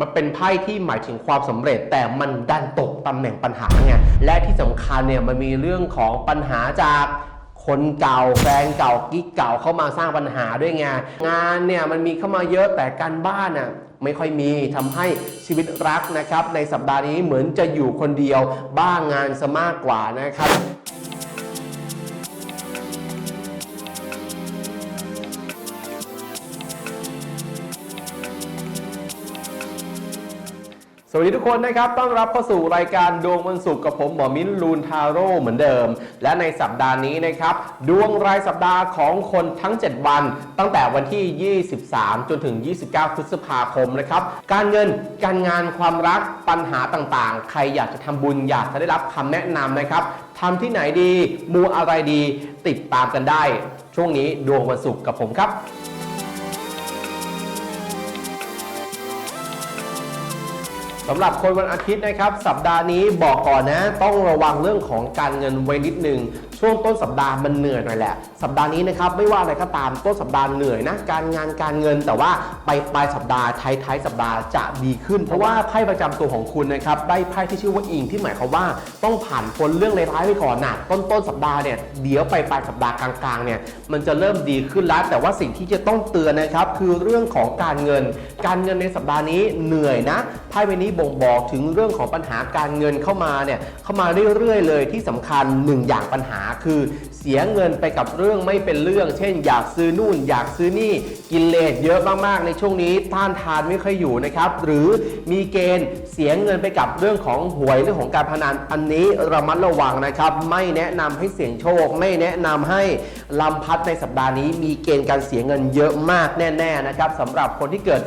มันเป็นไพ่ที่หมายถึงความสำเร็จ แต่มันดันตกตำแหน่งปัญหาไงและที่สำคัญเนี่ยมันมีเรื่องของปัญหาจากคนเก่าแฟนเก่ากิ๊กเก่าเข้ามาสร้างปัญหาด้วยไงงานเนี่ยมันมีเข้ามาเยอะแต่การบ้านน่ะไม่ค่อยมีทำให้ชีวิตรักนะครับ ในสัปดาห์นี้เหมือนจะอยู่คนเดียวบ้างงานซะมากกว่านะครับ วัสดีทุกคนนะครับ ต้อนรับเข้าสู่รายการดวงวันศุกร์กับผมหมอมิ้นลูนทาโร่เหมือนเดิม และในสัปดาห์นี้นะครับ ดวงรายสัปดาห์ของคนทั้ง 7 วัน ตั้งแต่วันที่ 23 จนถึง 29 พฤษภาคมนะครับ การเงิน การงาน ความรัก ปัญหาต่างๆ ใครอยากจะทำบุญอยากจะได้รับคำแนะนำนะครับทำที่ไหนดี มูอะไรดี ติดตามกันได้ ช่วงนี้ดวงวันศุกร์กับผมครับ สำหรับคนวันอาทิตย์นะครับ สัปดาห์นี้บอกก่อนนะ ต้องระวังเรื่องของการเงินไว้นิดนึง ช่วงต้นสัปดาห์มันเหนื่อยหน่อยแหละสัปดาห์นี้นะครับไม่ว่าอะไรก็ตามต้นสัปดาห์เหนื่อยนะการงานการเงิน แต่ว่าไปปลายสัปดาห์ท้ายท้ายสัปดาห์จะดีขึ้น เพราะว่าไพ่ประจำตัวของคุณนะครับได้ไพ่ที่ชื่อว่าอิงที่หมายความว่าต้องผ่านพ้นเรื่องร้ายๆไปก่อนนะต้นต้นสัปดาห์เนี่ยเดี๋ยวไปปลายสัปดาห์กลางๆเนี่ยมันจะเริ่มดีขึ้นแล้ว แต่ว่าสิ่งที่จะต้องเตือนนะครับคือเรื่องของการเงิน การเงินในสัปดาห์นี้เหนื่อยนะไพ่ใบนี้บ่งบอกถึงเรื่องของปัญหาการเงินเข้ามาเนี่ยเข้ามาเรื่อยๆเลยที่สำคัญหนึ่งอย่างปัญหาคือเสียเงินไปกับเรื่องื่องไม่เป็นเรื่อง เช่น อยากซื้อนู่น อยากซื้อนี่กินเลสเยอะมากๆในช่วงนี้ต้านทานไม่ค่อยอยู่นะครับ หรือมีเกณฑ์เสียเงินไปกับเรื่องของหวยเรื่องของการพนันอันนี้ระมัดระวังนะครับ ไม่แนะนำให้เสี่ยงโชค ไม่แนะนำให้ลำพัดในสัปดาห์นี้ มีเกณฑ์การเสียเงินเยอะมากแน่ ๆนะครับสำหรับคนที่เกิด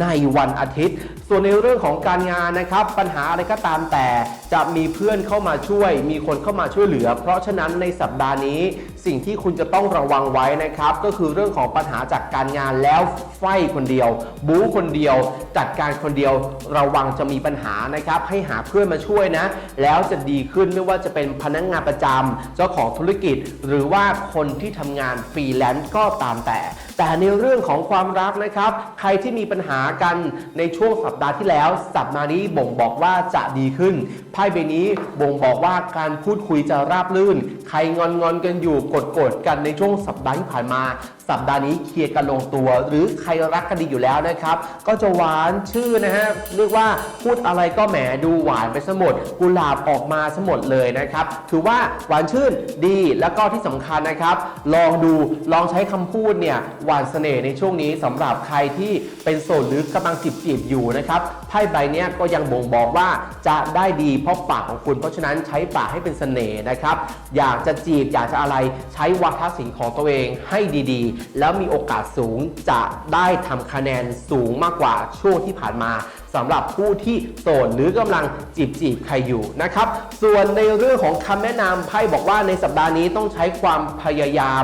ในวันอาทิตย์ ส่วนในเรื่องของการงานนะครับ ปัญหาอะไรก็ตามแต่จะมีเพื่อนเข้ามาช่วย มีคนเข้ามาช่วยเหลือ เพราะฉะนั้นในสัปดาห์นี้ สิ่งที่คุณจะต้องระวังไว้นะครับ ก็คือเรื่องของปัญหาจากการงานแล้วไฟคนเดียว บู๊คนเดียว จัดการคนเดียวระวังจะมีปัญหานะครับ ให้หาเพื่อนมาช่วยนะ แล้วจะดีขึ้นไม่ว่าจะเป็นพนักงานประจำเจ้าของธุรกิจ หรือว่าคนที่ทำงานฟรีแลนซ์ก็ตามแต่ แต่ในเรื่องของความรักนะครับ ใครที่มีปัญหากันในช่วงสัปดาห์ที่แล้ว สัปดาห์นี้บ่งบอกว่าจะดีขึ้นไพ่ใบนี้บ่งบอกว่าการพูดคุยจะราบรื่น ใครงอนงอนกันอยู่กดโกรธกันในช่วงสัปดาห์ที่ผ่านมา สัปดาห์นี้เคลียร์กันลงตัว หรือใครรักกันดีอยู่แล้วนะครับ ก็จะหวานชื่อนะฮะเรียกว่าพูดอะไรก็แหมดูหวานไปสมดกุหลาบออกมาสมดเลยนะครับถือว่าหวานชื่นดีแล้วก็ที่สำคัญนะครับ ลองดูลองใช้คำพูดเนี่ยหวานเสน่ห์ในช่วงนี้สำหรับใครที่เป็นโสดหรือกำลังจีบจีบอยู่นะครับ พ่ใบเนี้ยก็ยังบ่งบอกว่าจะได้ดีเพราะปากของคุณ เพราะฉะนั้นใช้ปากให้เป็นเสน่ห์นะครับ อยากจะจีบอยากจะอะไรใช้วาทศิลป์ของตัวเองให้ดีๆ แล้วมีโอกาสสูงจะได้ทำคะแนนสูงมากกว่าช่วงที่ผ่านมาสำหรับผู้ที่โสดหรือกำลังจีบจีบใครอยู่นะครับ ส่วนในเรื่องของคำแนะนำไพ่บอกว่าในสัปดาห์นี้ต้องใช้ความพยายาม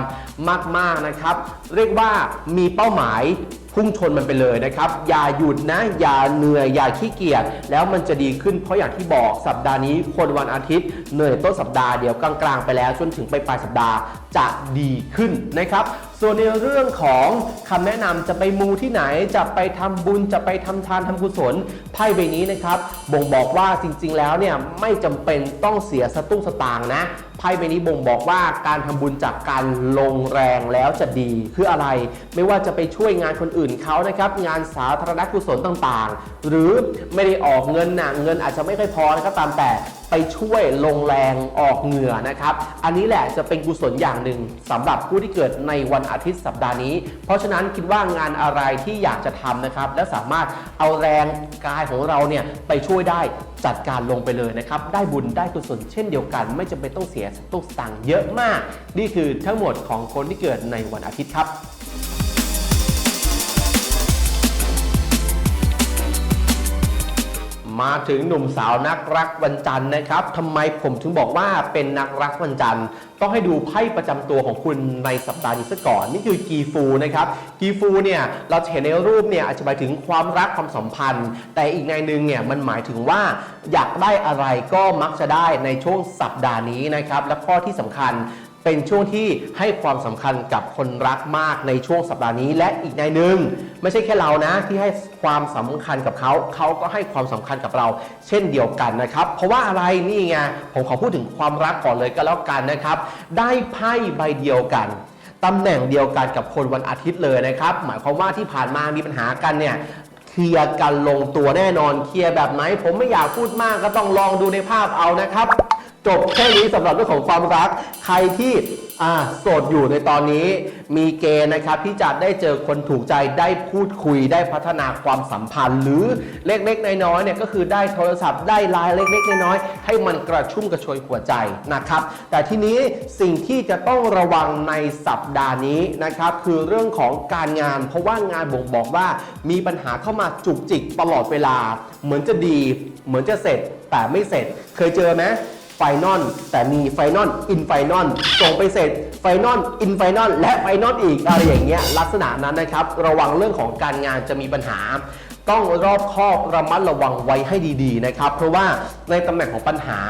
มากๆนะครับ เรียกว่ามีเป้าหมายพุ่งชนมันไปเลยนะครับ อย่าหยุดนะ อย่าเหนื่อย อย่าขี้เกียจ แล้วมันจะดีขึ้น เพราะอย่างที่บอกสัปดาห์นี้คนวันอาทิตย์ เหนื่อยต้นสัปดาห์ เดี๋ยวกลางๆไปแล้วจนถึงไปปลายสัปดาห์ จะดีขึ้นนะครับ ส่วนในเรื่องของคำแนะนำจะไปมูที่ไหน จะไปทำบุญจะไปทำทานทำกุศลไพ่ใบนี้นะครับบ่งบอกว่าจริงๆแล้วเนี่ยไม่จำเป็นต้องเสียสตุ้งสตางค์นะ ไพ่ใบนี้บ่งบอกว่าการทำบุญจากการลงแรงแล้วจะดีคืออะไร ไม่ว่าจะไปช่วยงานคนอื่นเขานะครับ งานสาธารณกุศลต่างๆ หรือไม่ได้ออกเงินนะเงินอาจจะไม่ค่อยพอนะครับตามแต่ไปช่วยลงแรงออกเหงื่อนะครับ อันนี้แหละจะเป็นกุศลอย่างหนึ่งสำหรับผู้ที่เกิดในวันอาทิตย์สัปดาห์นี้ เพราะฉะนั้นคิดว่างานอะไรที่อยากจะทำนะครับ และสามารถเอาแรงกายของเราเนี่ยไปช่วยได้ จัดการลงไปเลยนะครับ ได้บุญได้กุศลเช่นเดียวกัน ไม่จำเป็นต้องเสียสตุ้งตังเยอะมาก นี่คือทั้งหมดของคนที่เกิดในวันอาทิตย์ครับ มาถึงหนุ่มสาวนักรักวันจันทร์นะครับทำไมผมถึงบอกว่าเป็นนักรักวันจันทร์ ต้องให้ดูไพ่ประจำตัวของคุณในสัปดาห์นี้ซะก่อน นี่คือกีฟูนะครับ กีฟูเนี่ยเราจะเห็นในรูปเนี่ยอาจจะหมายถึงความรักความสัมพันธ์ แต่อีกในหนึ่งเนี่ยมันหมายถึงว่าอยากได้อะไรก็มักจะได้ในช่วงสัปดาห์นี้นะครับ และข้อที่สำคัญ เป็นช่วงที่ให้ความสำคัญกับคนรักมากในช่วงสัปดาห์นี้ และอีกในหนึ่งไม่ใช่แค่เรานะ ที่ให้ความสำคัญกับเขา เขาก็ให้ความสำคัญกับเรา เช่นเดียวกันนะครับ เพราะว่าอะไรนี่ไงผมขอพูดถึงความรักก่อนเลยก็แล้วกันนะครับ ได้ไพ่ใบเดียวกันตำแหน่งเดียวกันกับคนวันอาทิตย์เลยนะครับ หมายความว่าที่ผ่านมามีปัญหากันเนี่ยเคลียร์กันลงตัวแน่นอนเคลียร์แบบไหน ผมไม่อยากพูดมากก็ต้องลองดูในภาพเอานะครับ จบแค่นี้สำหรับเรื่องของความรัก ใครที่อ่าโสดอยู่ในตอนนี้ มีเกณฑ์นะครับที่จะได้เจอคนถูกใจได้พูดคุยได้พัฒนาความสัมพันธ์ หรือเล็กๆน้อยๆเนี่ยก็คือได้โทรศัพท์ได้ไลน์เล็กๆน้อยๆให้มันกระชุ่มกระชวยหัวใจนะครับ แต่ทีนี้สิ่งที่จะต้องระวังในสัปดาห์นี้นะครับคือเรื่องของการงาน เพราะว่างานบ่งบอกว่ามีปัญหาเข้ามาจุกจิกตลอดเวลา เหมือนจะดี เหมือนจะเสร็จแต่ไม่เสร็จ เคยเจอไหม ไฟนอลแต่มีไฟนอลอินไฟนอลส่งไปเสร็จไฟนอลอินไฟนอลและไฟนอลอีกอะไรอย่างเงี้ยลักษณะนั้นนะครับ ระวังเรื่องของการงานจะมีปัญหา ต้องรอบคอบระมัดระวังไว้ให้ดีๆนะครับ เพราะว่าในตำแหน่งของปัญหา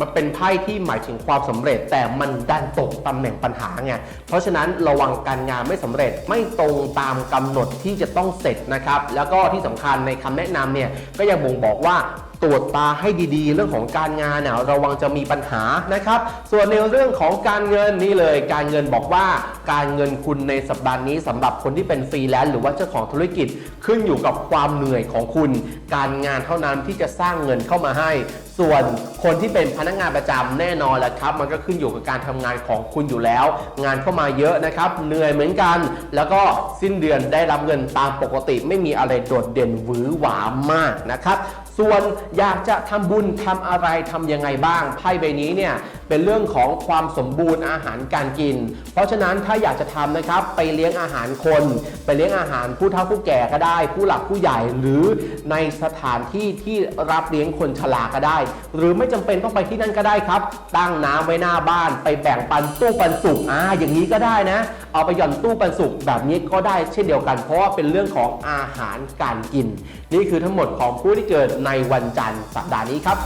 มันเป็นไพ่ที่หมายถึงความสำเร็จ แต่มันดันตกตำแหน่งปัญหาไงเพราะฉะนั้นระวังการงานไม่สำเร็จไม่ตรงตามกำหนดที่จะต้องเสร็จนะครับแล้วก็ที่สำคัญในคำแนะนำเนี่ยก็ยังบ่งบอกว่าตรวจตาให้ดีๆ เรื่องของการงานเนี่ยระวังจะมีปัญหานะครับ ส่วนในเรื่องของการเงินนี่เลย การเงินบอกว่าการเงินคุณในสัปดาห์นี้สำหรับคนที่เป็นฟรีแลนซ์หรือว่าเจ้าของธุรกิจขึ้นอยู่กับความเหนื่อยของคุณ การงานเท่านั้นที่จะสร้างเงินเข้ามาให้ส่วนคนที่เป็นพนักงานประจำแน่นอนแหละครับ มันก็ขึ้นอยู่กับการทำงานของคุณอยู่แล้ว งานเข้ามาเยอะนะครับ เหนื่อยเหมือนกัน แล้วก็สิ้นเดือนได้รับเงินตามปกติ ไม่มีอะไรโดดเด่นหวือหวามากนะครับ ส่วนอยากจะทำบุญทำอะไรทำยังไงบ้างไพ่ใบนี้เนี่ย เป็นเรื่องของความสมบูรณ์อาหารการกิน เพราะฉะนั้นถ้าอยากจะทำนะครับไปเลี้ยงอาหารคน ไปเลี้ยงอาหารผู้เฒ่าผู้แก่ก็ได้ ผู้หลักผู้ใหญ่หรือในสถานที่ที่รับเลี้ยงคนชราก็ได้ หรือไม่จำเป็นต้องไปที่นั่นก็ได้ครับ ตั้งน้ำไว้หน้าบ้านไปแบ่งปันตู้ปันสุกอ่าอย่างนี้ก็ได้นะ เอาไปหย่อนตู้ปันสุกแบบนี้ก็ได้เช่นเดียวกัน เพราะว่าเป็นเรื่องของอาหารการกิน นี่คือทั้งหมดของผู้ที่เกิดในวันจันทร์สัปดาห์นี้ครับ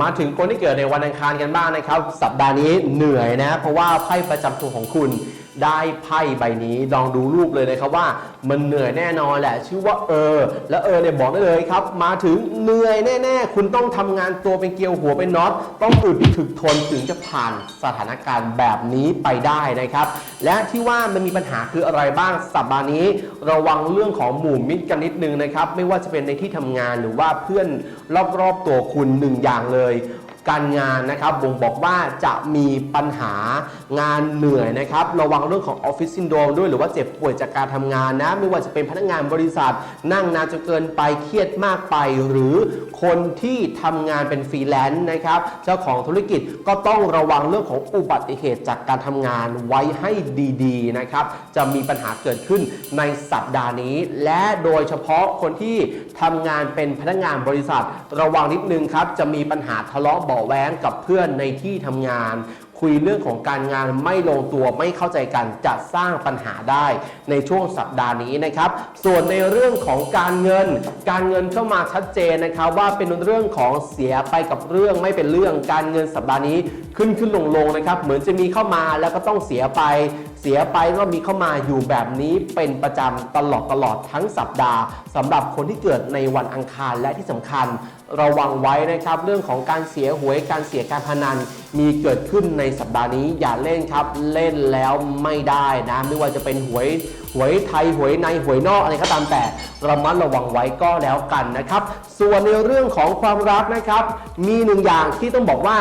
มาถึงคนที่เกิดในวันอังคารกันบ้างนะครับ สัปดาห์นี้เหนื่อยนะ เพราะว่าไพ่ประจำตัวของคุณ ได้ไพ่ใบนี้ลองดูรูปเลยนะครับว่า มันเหนื่อยแน่นอนแหละ ชื่อว่าเออ และเออเนี่ยบอกได้เลยครับ มาถึงเหนื่อยแน่ ๆ คุณต้องทำงานตัวเป็นเกลียวหัวเป็นน็อตต้องอึดถึกทนถึงจะผ่านสถานการณ์แบบนี้ไปได้นะครับ และที่ว่ามันมีปัญหาคืออะไรบ้างสัปดาห์นี้ ระวังเรื่องของหมู่มิตรกันนิดนึงนะครับ ไม่ว่าจะเป็นในที่ทำงานหรือว่าเพื่อนรอบๆตัวคุณหนึ่งอย่างเลย การงานนะครับบ่งบอกว่าจะมีปัญหางานเหนื่อยนะครับระวังเรื่องของออฟฟิศซินโดรมด้วยหรือว่าเจ็บป่วยจากการทำงานนะ ไม่ว่าจะเป็นพนักงานบริษัท นั่งนานจนเกินไปเครียดมากไป หรือคนที่ทำงานเป็นฟรีแลนซ์นะครับเจ้าของธุรกิจก็ต้องระวังเรื่องของอุบัติเหตุจากการทำงานไว้ให้ดีๆนะครับจะมีปัญหาเกิดขึ้นในสัปดาห์นี้ และโดยเฉพาะคนที่ทำงานเป็นพนักงานบริษัท ระวังนิดนึงครับจะมีปัญหาทะเลาะเบาะแว้งกับเพื่อนในที่ทำงาน คุยเรื่องของการงานไม่ลงตัวไม่เข้าใจกันจะสร้างปัญหาได้ในช่วงสัปดาห์นี้นะครับ ส่วนในเรื่องของการเงิน การเงินเข้ามาชัดเจนนะครับว่าเป็นเรื่องของเสียไปกับเรื่องไม่เป็นเรื่องการเงินสัปดาห์นี้ขึ้นขึ้นลงลงนะครับเหมือนจะมีเข้ามาแล้วก็ต้องเสียไป เสียไปก็มีเข้ามาอยู่แบบนี้เป็นประจำตลอดตลอดทั้งสัปดาห์สำหรับคนที่เกิดในวันอังคารและที่สำคัญ ระวังไว้นะครับเรื่องของการเสียหวยการเสียการพนัน มีเกิดขึ้นในสัปดาห์นี้อย่าเล่นครับเล่นแล้วไม่ได้นะไม่ว่าจะเป็นหวยหวยไทยหวยในหวยนอกอะไรก็ตามแต่ระมัดระวังไว้ก็แล้วกันนะครับ ส่วนในเรื่องของความรักนะครับ มีหนึ่งอย่างที่ต้องบอกว่า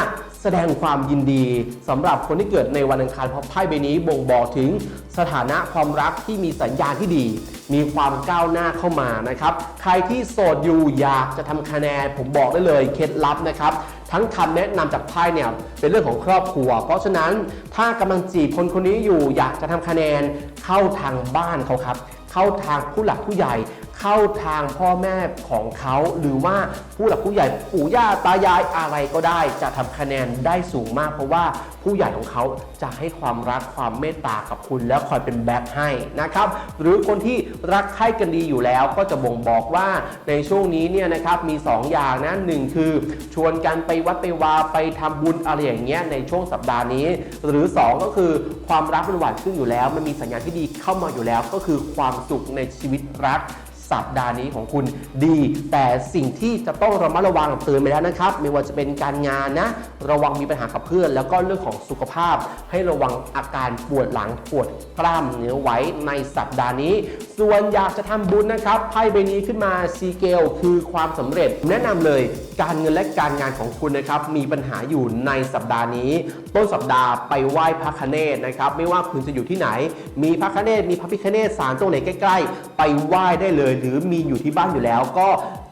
ดงความยินดีสำหรับคนที่เกิดในวันอังคารเพราะไพ่ใบนี้บ่งบอกถึงสถานะความรักที่มีสัญญาณที่ดี มีความก้าวหน้าเข้ามานะครับ ใครที่โสดอยู่อยากจะทำคะแนน ผมบอกได้เลยเคล็ดลับนะครับทั้งคำแนะนำจากไพ่เนี่ยเป็นเรื่องของครอบครัว เพราะฉะนั้นถ้ากำลังจีบคนคนนี้อยู่อยากจะทำคะแนนเข้าทางบ้านเขาครับ เข้าทางผู้หลักผู้ใหญ่ เข้าทางพ่อแม่ของเขาหรือว่าผู้หลักผู้ใหญ่ปู่ย่าตายายอะไรก็ได้ จะทำคะแนนได้สูงมาก เพราะว่าผู้ใหญ่ของเขาจะให้ความรักความเมตตากับคุณ แล้วคอยเป็นแบ็คให้นะครับ หรือคนที่รักใคร่กันดีอยู่แล้วก็จะบ่งบอกว่าในช่วงนี้เนี่ยนะครับมี 2 อย่างนะหนึ่งคือ ชวนกันไปวัดไปวาไปทำบุญอะไรอย่างเงี้ยในช่วงสัปดาห์นี้ หรือ 2 ก็คือความรักมันหวานขึ้นอยู่แล้ว มันมีสัญญาณที่ดีเข้ามาอยู่แล้ว ก็คือความสุขในชีวิตรัก สัปดาห์นี้ของคุณดี แต่สิ่งที่จะต้องระมัดระวังเตือนไปแล้วนะครับ ไม่ว่าจะเป็นการงานนะ ระวังมีปัญหากับเพื่อน แล้วก็เรื่องของสุขภาพ ให้ระวังอาการปวดหลังปวดกล้ามเนื้อไว้ในสัปดาห์นี้ ส่วนอยากจะทำบุญนะครับไพ่ใบนี้ขึ้นมาซีเกลคือความสำเร็จแนะนำเลย การเงินและการงานของคุณนะครับมีปัญหาอยู่ในสัปดาห์นี้ ต้นสัปดาห์ไปไหว้พระคเนศนะครับไม่ว่าคุณจะอยู่ที่ไหน มีพระคเนศมีพระพิคเนศสารตรงไหนใกล้ ๆ ไปไหว้ได้เลย หรือมีอยู่ที่บ้านอยู่แล้วก็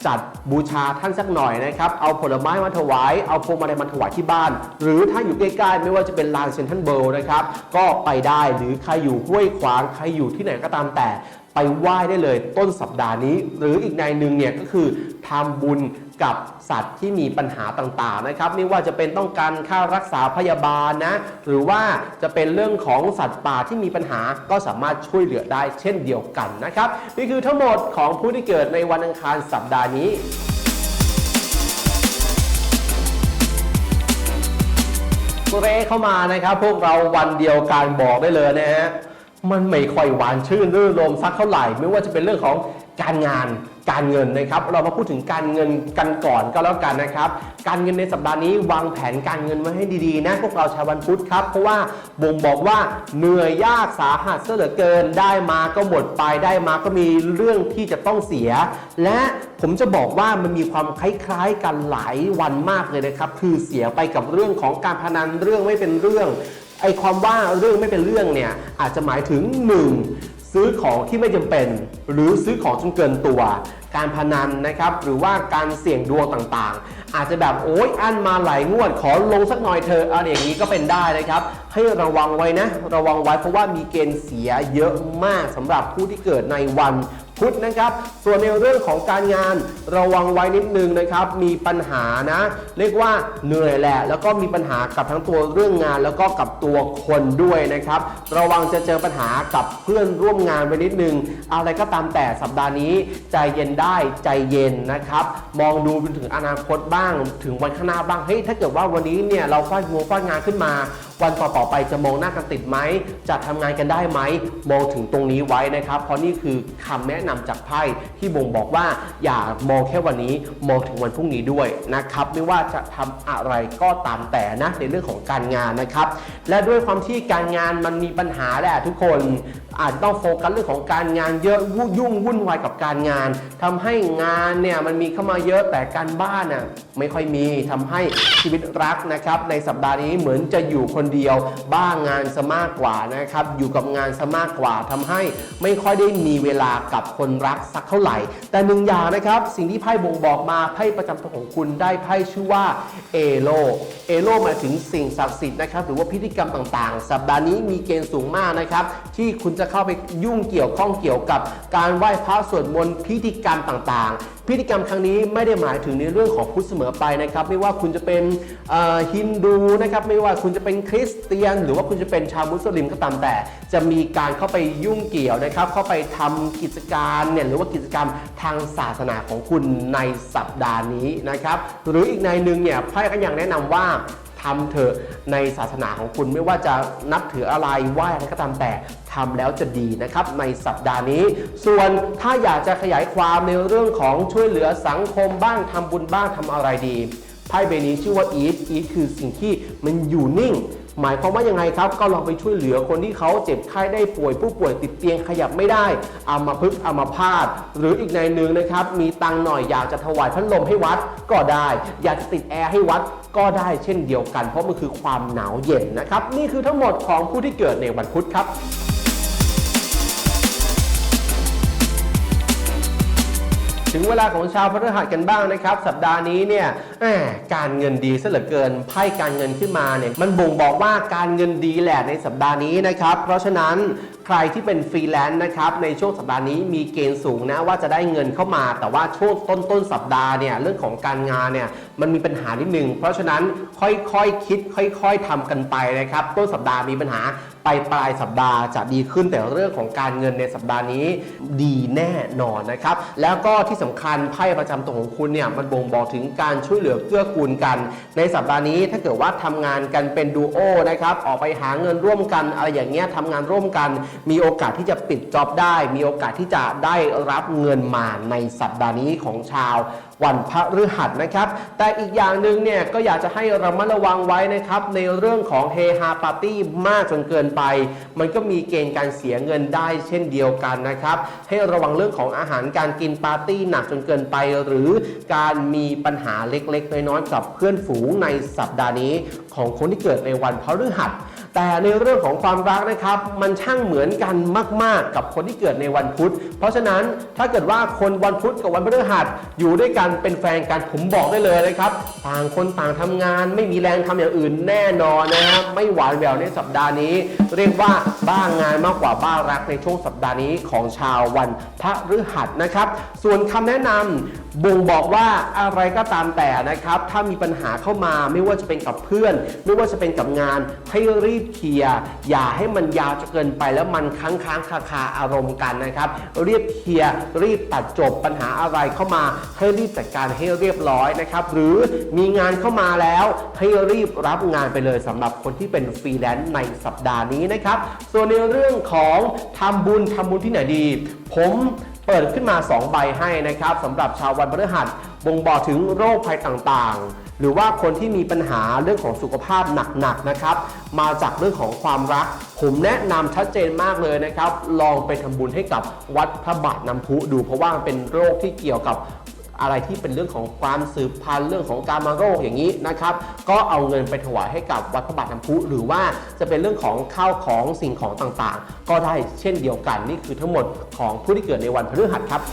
จัดบูชาท่านสักหน่อยนะครับ เอาผลไม้มาถวาย เอาพวงมาลัยมาถวายที่บ้าน หรือถ้าอยู่ใกล้ๆ ไม่ว่าจะเป็นลานเซนทรัลเบิลนะครับ ก็ไปได้หรือใครอยู่ห้วยขวาง ใครอยู่ที่ไหนก็ตามแต่ ไปไหว้ได้เลยต้นสัปดาห์นี้ หรืออีกในหนึ่งเนี่ยก็คือทำบุญกับสัตว์ที่มีปัญหาต่างๆนะครับ ไม่ว่าจะเป็นต้องการค่ารักษาพยาบาลนะ หรือว่าจะเป็นเรื่องของสัตว์ป่าที่มีปัญหาก็สามารถช่วยเหลือได้เช่นเดียวกันนะครับ นี่คือทั้งหมดของผู้ที่เกิดในวันอังคารสัปดาห์นี้เรเข้ามานะครับ พวกเราวันเดียวการบอกได้เลยนะฮะมันไม่ค่อยหวานชื่นรื่นรมสักเท่าไหร่ ไม่ว่าจะเป็นเรื่องของการงาน การเงินนะครับ เรามาพูดถึงการเงินกันก่อนก็แล้วกันนะครับ การเงินในสัปดาห์นี้วางแผนการเงินไว้ให้ดีๆนะพวกเราชาววันพุธครับ เพราะว่าบ่งบอกว่าเหนื่อยยากสาหัสเสียเหลือเกิน ได้มาก็หมดไปได้มาก็มีเรื่องที่จะต้องเสีย และผมจะบอกว่ามันมีความคล้ายๆกันหลายวันมากเลยนะครับ คือเสียไปกับเรื่องของการพนันเรื่องไม่เป็นเรื่องไอความว่าเรื่องไม่เป็นเรื่องเนี่ยอาจจะหมายถึง 1. ซื้อของที่ไม่จำเป็น หรือซื้อของจนเกินตัว การพนันนะครับ หรือว่าการเสี่ยงดวงต่างๆ อาจจะแบบโอ๊ยอันมาหลายงวดขอลงสักหน่อยเธออะไรอย่างนี้ก็เป็นได้นะครับ ให้ระวังไว้นะ ระวังไว้เพราะว่ามีเกณฑ์เสียเยอะมากสำหรับผู้ที่เกิดในวัน พุธนะครับ ส่วนในเรื่องของการงานระวังไว้นิดนึงนะครับ มีปัญหานะ เรียกว่าเหนื่อยแหละ แล้วก็มีปัญหากับทั้งตัวเรื่องงาน แล้วก็กับตัวคนด้วยนะครับ ระวังจะเจอปัญหากับเพื่อนร่วมงานไปนิดนึง อะไรก็ตามแต่สัปดาห์นี้ใจเย็นได้ใจเย็นนะครับ มองดูไปถึงอนาคตบ้าง ถึงวันข้างหน้าบ้าง เฮ้ย ถ้าเกิดว่าวันนี้เนี่ยเราฟาดงวฟาดงานขึ้นมาวันต่อๆไปจะมองหน้ากันติดไหมจะทำงานกันได้ไหมมองถึงตรงนี้ไว้นะครับ เพราะนี่คือคำแนะนำจากไพ่ที่บ่งบอกว่าอย่ามองแค่วันนี้มองถึงวันพรุ่งนี้ด้วยนะครับไม่ว่าจะทำอะไรก็ตามแต่นะในเรื่องของการงานนะครับ และด้วยความที่การงานมันมีปัญหาแหละทุกคน อาจต้องโฟกัสเรื่องของการงานเยอะวุ่นยุ่งวุ่นวายกับการงานทำให้งานเนี่ยมันมีเข้ามาเยอะแต่การบ้านน่ะไม่ค่อยมีทำให้ชีวิตรักนะครับ ในสัปดาห์นี้เหมือนจะอยู่คนเดียว บ้างงานซะมากกว่านะครับ อยู่กับงานซะมากกว่าทำให้ไม่ค่อยได้มีเวลากับคนรักสักเท่าไหร่ แต่หนึ่งอย่างนะครับ สิ่งที่ไพ่บ่งบอกมาไพ่ประจำตัวของคุณได้ไพ่ชื่อว่าเอโลเอโลหมายถึงสิ่งศักดิ์สิทธิ์นะครับหรือว่าพิธีกรรมต่างๆ สัปดาห์นี้มีเกณฑ์สูงมากนะครับ ที่คุณจะเข้าไปยุ่งเกี่ยวข้องเกี่ยวกับการไหว้พระสวดมนต์พิธีกรรมต่างๆ พิธีกรรมครั้งนี้ไม่ได้หมายถึงในเรื่องของพุทธเสมอไปนะครับ ไม่ว่าคุณจะเป็นฮินดูนะครับไม่ว่าคุณจะเป็นคริสเตียน หรือว่าคุณจะเป็นชาวมุสลิมก็ตามแต่ จะมีการเข้าไปยุ่งเกี่ยวนะครับ เข้าไปทำกิจการเนี่ยหรือว่ากิจกรรมทางศาสนาของคุณในสัปดาห์นี้นะครับ หรืออีกในหนึ่งเนี่ยไพ่ก็ยังแนะนำว่า ทำเถอะในศาสนาของคุณไม่ว่าจะนับถืออะไรไหว้อะไรก็ตามแต่ทำแล้วจะดีนะครับในสัปดาห์นี้ ส่วนถ้าอยากจะขยายความในเรื่องของช่วยเหลือสังคมบ้างทำบุญบ้างทำอะไรดีไพ่ใบนี้ชื่อว่าอีทอีทคือสิ่งที่มันอยู่นิ่ง หมายความว่ายังไงครับ ก็ลองไปช่วยเหลือคนที่เขาเจ็บไข้ได้ป่วยผู้ป่วยติดเตียงขยับไม่ได้อามาพึกอามาพาตหรืออีกในหนึ่งนะครับ มีตังหน่อยอยากจะถวายพัดลมให้วัดก็ได้ อยากจะติดแอร์ให้วัด ก็ได้เช่นเดียวกัน เพราะมันคือความหนาวเย็นนะครับ นี่คือทั้งหมดของผู้ที่เกิดในวันพุธครับ ถึงเวลาของชาวพฤหัสกันบ้างนะครับ สัปดาห์นี้เนี่ยการเงินดีซะเหลือเกินไพ่การเงินขึ้นมาเนี่ยมันบ่งบอกว่าการเงินดีแหละในสัปดาห์นี้นะครับ เพราะฉะนั้นใครที่เป็นฟรีแลนซ์นะครับในช่วงสัปดาห์นี้มีเกณฑ์สูงนะว่าจะได้เงินเข้ามา แต่ว่าช่วงต้นต้นสัปดาห์เนี่ยเรื่องของการงานเนี่ยมันมีปัญหานิดนึงเพราะฉะนั้นค่อยๆคิด ค่อย ๆทำกันไปนะครับ ต้นสัปดาห์มีปัญหา ไปปลายสัปดาห์จะดีขึ้นแต่เรื่องของการเงินในสัปดาห์นี้ดีแน่นอนนะครับ แล้วก็ที่สำคัญไพ่ประจำตัวของคุณเนี่ยมันบ่งบอกถึงการช่วยเหลือเกื้อกูลกัน ในสัปดาห์นี้ถ้าเกิดว่าทำงานกันเป็นดูโอนะครับออกไปหาเงินร่วมกันอะไรอย่างเงี้ยทำงานร่วมกัน มีโอกาสที่จะปิดจ็อบได้ มีโอกาสที่จะได้รับเงินมาในสัปดาห์นี้ของชาว วันพฤหัสนะครับ แต่อีกอย่างหนึ่งเนี่ยก็อยากจะให้ระมัดระวังไว้นะครับ ในเรื่องของเฮฮาปาร์ตี้มากจนเกินไป มันก็มีเกณฑ์การเสียเงินได้เช่นเดียวกันนะครับ ให้ระวังเรื่องของอาหารการกินปาร์ตี้หนักจนเกินไป หรือการมีปัญหาเล็กๆน้อยๆกับเพื่อนฝูงในสัปดาห์นี้ ของคนที่เกิดในวันพฤหัส แต่ในเรื่องของความรักนะครับ มันช่างเหมือนกันมาก ๆ กับคนที่เกิดในวันพุธ เพราะฉะนั้นถ้าเกิดว่าคนวันพุธกับวันพฤหัสอยู่ด้วยกันเป็นแฟนกันผมบอกได้เลยนะครับ ต่างคนต่างทำงาน ไม่มีแรงทำอย่างอื่นแน่นอนนะครับไม่หวานแหววในสัปดาห์นี้ เรียกว่าบ้างงานมากกว่าบ้ารักในช่วงสัปดาห์นี้ของชาววันพฤหัสนะครับ ส่วนคำแนะนำบ่งบอกว่าอะไรก็ตามแต่นะครับ ถ้ามีปัญหาเข้ามาไม่ว่าจะเป็นกับเพื่อน ไม่ว่าจะเป็นกับงานให้รีบเคลียร์อย่าให้มันยาวจนเกินไป แล้วมันค้างค้างคาคาอารมณ์กันนะครับรีบเคลียร์รีบตัดจบปัญหาอะไรเข้ามา ให้รีบจัดการให้เรียบร้อยนะครับ หรือมีงานเข้ามาแล้วให้รีบรับงานไปเลยสำหรับคนที่เป็นฟรีแลนซ์ในสัปดาห์นี้นะครับ ส่วนในเรื่องของทำบุญทำบุญที่ไหนดี ผม เปิดขึ้นมา 2 ใบให้นะครับสำหรับชาววันพฤหัสบ่งบอกถึงโรคภัยต่างๆ หรือว่าคนที่มีปัญหาเรื่องของสุขภาพหนักๆนะครับ มาจากเรื่องของความรัก ผมแนะนำชัดเจนมากเลยนะครับ ลองไปทำบุญให้กับวัดพระบาทน้ำพุดูเพราะว่ามันเป็นโรคที่เกี่ยวกับ อะไรที่เป็นเรื่องของความสืบพันธุ์เรื่องของการมาโรคอย่างนี้นะครับ ก็เอาเงินไปถวายให้กับวัดพระบาทน้ำพุ หรือว่าจะเป็นเรื่องของข้าวของสิ่งของต่างๆ ก็ได้เช่นเดียวกันนี่คือทั้งหมดของผู้ที่เกิดในวันพฤหัสครับ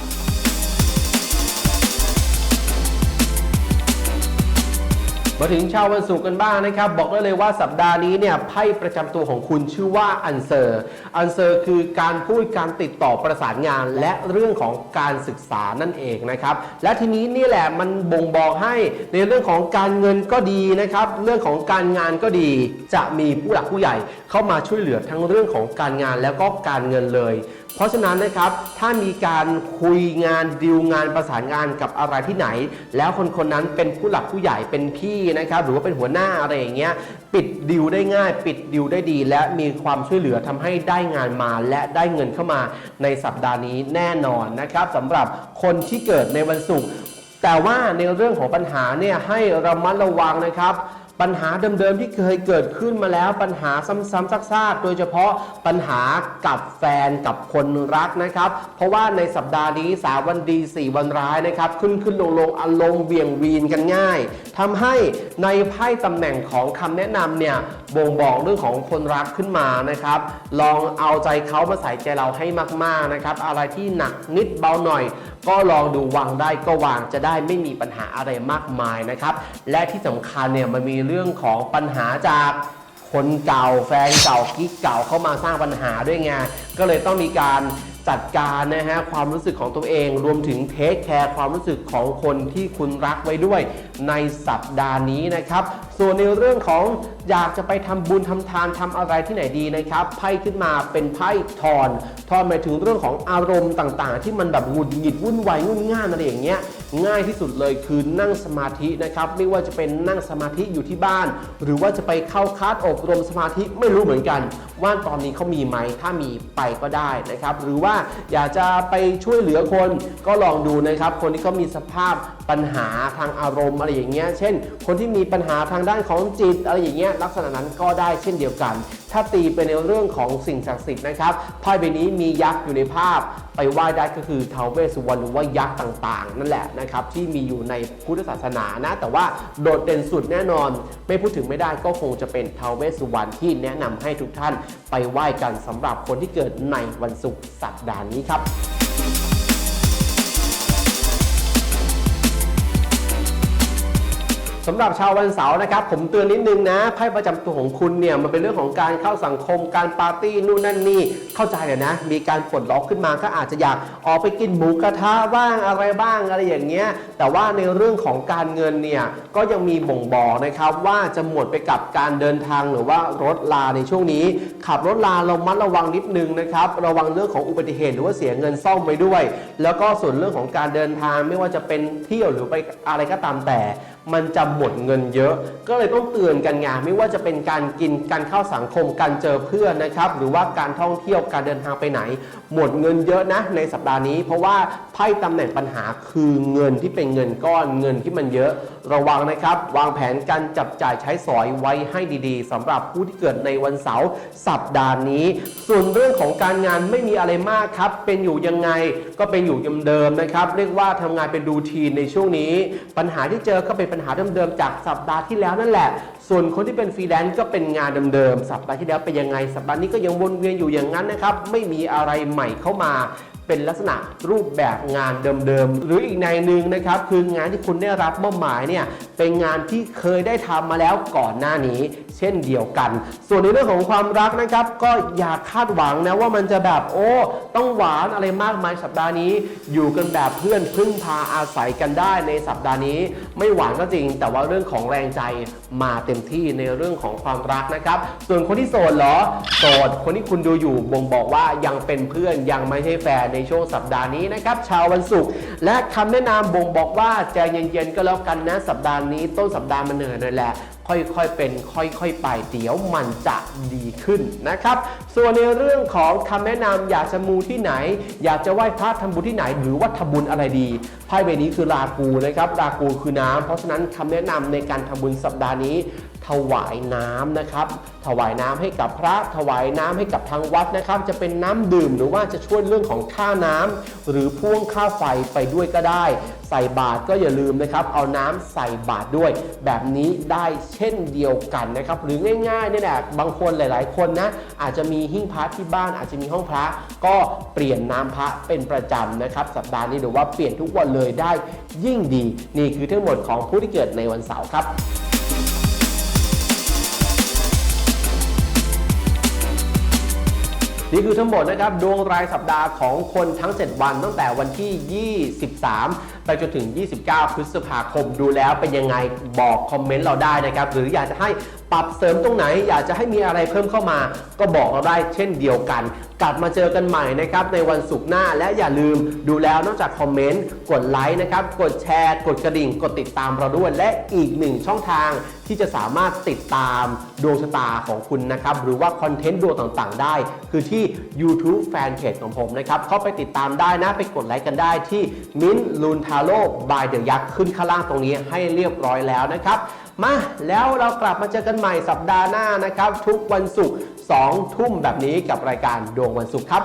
มาถึงชาววันศุกร์กันบ้างนะครับ บอกได้เลยว่าสัปดาห์นี้เนี่ยไพ่ประจำตัวของคุณชื่อว่าอันเซอร์ อันเซอร์คือการพูดการติดต่อประสานงานและเรื่องของการศึกษานั่นเองนะครับ และทีนี้นี่แหละมันบ่งบอกให้ในเรื่องของการเงินก็ดีนะครับ เรื่องของการงานก็ดี จะมีผู้หลักผู้ใหญ่เข้ามาช่วยเหลือทั้งเรื่องของการงานแล้วก็การเงินเลยเพราะฉะนั้นนะครับ ถ้ามีการคุยงานดีลงานประสานงานกับอะไรที่ไหน แล้วคนคนนั้นเป็นผู้หลักผู้ใหญ่เป็นพี่นะครับหรือว่าเป็นหัวหน้าอะไรอย่างเงี้ยปิดดิวได้ง่าย ปิดดิวได้ดี และมีความช่วยเหลือทำให้ได้งานมา และได้เงินเข้ามาในสัปดาห์นี้แน่นอนนะครับสำหรับคนที่เกิดในวันศุกร์แต่ว่าในเรื่องของปัญหาเนี่ยให้ระมัดระวังนะครับ ปัญหาเดิมๆที่เคยเกิดขึ้นมาแล้วปัญหาซ้ำๆซากๆ โดยเฉพาะปัญหากับแฟนกับคนรักนะครับ เพราะว่าในสัปดาห์นี้สามวันดี 4 วันร้ายนะครับ ขึ้นขึ้นลงลงอารมณ์เวียงวีนกันง่ายทำให้ในไพ่ตำแหน่งของคำแนะนำเนี่ยบ่งบอกเรื่องของคนรักขึ้นมานะครับ ลองเอาใจเขามาใส่ใจเราให้มากๆนะครับ อะไรที่หนักนิดเบาหน่อย ก็ลองดูวางได้ก็วางจะได้ไม่มีปัญหาอะไรมากมายนะครับ และที่สำคัญเนี่ยมันมีเรื่องของปัญหาจากคนเก่าแฟนเก่ากิ๊กเก่าเข้ามาสร้างปัญหาด้วยไงก็เลยต้องมีการจัดการนะฮะความรู้สึกของตัวเอง รวมถึงเทคแคร์ความรู้สึกของคนที่คุณรักไว้ด้วยในสัปดาห์นี้นะครับ ส่วนในเรื่องของอยากจะไปทำบุญทำทานทำอะไรที่ไหนดีนะครับไพ่ขึ้นมาเป็นไพ่ทอนทอนหมายถึงเรื่องของอารมณ์ต่างๆ ที่มันแบบหงุดหงิดวุ่นวายงุ่นง่านอะไรอย่างเงี้ยง่ายที่สุดเลยคือนั่งสมาธินะครับไม่ว่าจะเป็นนั่งสมาธิอยู่ที่บ้าน หรือว่าจะไปเข้าคลาสอบรมสมาธิไม่รู้เหมือนกัน ว่าตอนนี้เขามีไหมถ้ามีไปก็ได้นะครับ หรือว่าอยากจะไปช่วยเหลือคนก็ลองดูนะครับ คนที่เขามีสภาพปัญหาทางอารมณ์อะไรอย่างเงี้ย เช่น คนที่มีปัญหาทางด้านของจิตอะไรอย่างเงี้ยลักษณะนั้นก็ได้เช่นเดียวกัน ถ้าตีไปในเรื่องของสิ่งศักดิ์สิทธิ์นะครับไพ่ใบนี้มียักษ์อยู่ในภาพ ไปไหว้ได้ก็คือเทวเวสุวรรณหรือว่ายักษ์ต่างๆ นั่นแหละนะครับที่มีอยู่ในพุทธศาสนานะ แต่ว่าโดดเด่นสุดแน่นอน ไม่พูดถึงไม่ได้ก็คงจะเป็นเทวเวสสุวรรณที่แนะนำให้ทุกท่านไปไหว้กันสำหรับคนที่เกิดในวันศุกร์สัปดาห์นี้ครับ สำหรับชาววันเสาร์นะครับ ผมเตือนนิดนึงนะไพ่ประจำตัวของคุณเนี่ยมันเป็นเรื่องของการเข้าสังคมการปาร์ตี้นู่นนั่นนี่เข้าใจเลยนะ มีการปลดล็อกขึ้นมาก็อาจจะอยากออกไปกินหมูกระทะบ้างอะไรบ้างอะไรอย่างเงี้ยแต่ว่าในเรื่องของการเงินเนี่ยก็ยังมีบ่งบอกนะครับว่าจะหมดไปกับการเดินทางหรือว่ารถลาในช่วงนี้ ขับรถลาเรามัดระวังนิดนึงนะครับระวังเรื่องของอุบัติเหตุหรือว่าเสียเงินซ่อมไปด้วย แล้วก็ส่วนเรื่องของการเดินทางไม่ว่าจะเป็นเที่ยวหรือไปอะไรก็ตามแต่ มันจะหมดเงินเยอะ ก็เลยต้องเตือนกันไงไม่ว่าจะเป็นการกินการเข้าสังคมการเจอเพื่อนนะครับ หรือว่าการท่องเที่ยวการเดินทางไปไหน หมดเงินเยอะนะ ในสัปดาห์นี้ เพราะว่าไพ่ตำแหน่งปัญหาคือเงินที่เป็นเงินก้อนเงินที่มันเยอะระวังนะครับ วางแผนการจับจ่ายใช้สอยไว้ให้ดีๆสำหรับผู้ที่เกิดในวันเสาร์สัปดาห์นี้ ส่วนเรื่องของการงานไม่มีอะไรมากครับ เป็นอยู่ยังไงก็เป็นอยู่เดิมๆนะครับ เรียกว่าทำงานเป็นรูทีนในช่วงนี้ ปัญหาที่เจอก็เป็นปัญหาเดิมๆจากสัปดาห์ที่แล้วนั่นแหละ ส่วนคนที่เป็นฟรีแลนซ์ก็เป็นงานเดิมๆสัปดาห์ที่แล้วเป็นยังไงสัปดาห์นี้ก็ยังวนเวียนอยู่อย่างนั้นนะครับไม่มีอะไรใหม่เข้ามา เป็นลักษณะรูปแบบงานเดิมๆ หรืออีกในหนึ่งนะครับคืองานที่คุณได้รับมอบหมายเนี่ยเป็นงานที่เคยได้ทำมาแล้วก่อนหน้านี้ ช่นเดียวกัน ส่วนในเรื่องของความรักนะครับ ก็อย่าคาดหวังนะว่ามันจะแบบโอ้ ต้องหวานอะไรมากมายสัปดาห์นี้ อยู่กันแบบเพื่อนพึ่งพาอาศัยกันได้ในสัปดาห์นี้ ไม่หวานก็จริง แต่ว่าเรื่องของแรงใจมาเต็มที่ในเรื่องของความรักนะครับ ส่วนคนที่โสดเหรอโสดคนที่คุณดูอยู่บ่งบอกว่ายังเป็นเพื่อนยังไม่ใช่แฟนในช่วงสัปดาห์นี้นะครับชาววันศุกร์และคำแนะนำบ่งบอกว่าใจเย็นๆก็แล้วกันนะสัปดาห์นี้ต้นสัปดาห์มันเหนื่อยหน่อยแหละค่อยๆเป็น ค่อยๆไปเดี๋ยวมันจะดีขึ้นนะครับ ส่วนในเรื่องของคำแนะนำอยากจะมูที่ไหน อยากจะไหว้พระทำบุญที่ไหน หรือว่าทำบุญอะไรดีไพ่ใบนี้คือรากูนะครับรากูคือน้ำเพราะฉะนั้นคำแนะนำในการทำบุญสัปดาห์นี้ ถวายน้ำนะครับ ถวายน้ำให้กับพระถวายน้ำให้กับทางวัดนะครับ จะเป็นน้ำดื่มหรือว่าจะช่วยเรื่องของค่าน้ำหรือพ่วงค่าไฟไปด้วยก็ได้ ใส่บาตรก็อย่าลืมนะครับเอาน้ำใส่บาตรด้วย แบบนี้ได้เช่นเดียวกันนะครับ หรือง่ายๆเนี่ยแหละบางคนหลาย ๆ คนนะอาจจะมีหิ้งพระที่บ้านอาจจะมีห้องพระ ก็เปลี่ยนน้ำพระเป็นประจำนะครับ สัปดาห์นี้หรือว่าเปลี่ยนทุกวันเลยได้ยิ่งดี นี่คือทั้งหมดของผู้ที่เกิดในวันเสาร์ครับ นี่คือทั้งหมดนะครับดวงรายสัปดาห์ของคนทั้ง 7 วันตั้งแต่วันที่ 23 ไปจนถึง 29 พฤษภาคมดูแล้วเป็นยังไงบอกคอมเมนต์เราได้นะครับ หรืออยากจะให้ ปรับเสริมตรงไหนอยากจะให้มีอะไรเพิ่มเข้ามา ก็บอกเราได้เช่นเดียวกัน กลับมาเจอกันใหม่นะครับในวันศุกร์หน้าและอย่าลืมดูแล้วนอกจากคอมเมนต์กดไลค์นะครับกดแชร์ กดกระดิ่ง กดติดตามเราด้วยและอีกหนึ่งช่องทางที่จะสามารถติดตามดวงชะตาของคุณนะครับหรือว่าคอนเทนต์ดวงต่างๆ ได้ คือที่ YouTube Fanpage ของผมนะครับเข้าไปติดตามได้นะไปกดไลค์กันได้ที่มิ้นลูนทาโร่บายเดอะยักษ์ขึ้นข้างล่างตรงนี้ให้เรียบร้อยแล้วนะครับ มาแล้วเรากลับมาเจอกันใหม่สัปดาห์หน้านะครับ ทุกวันศุกร์2ทุ่มแบบนี้กับรายการดวงวันศุกร์ครับ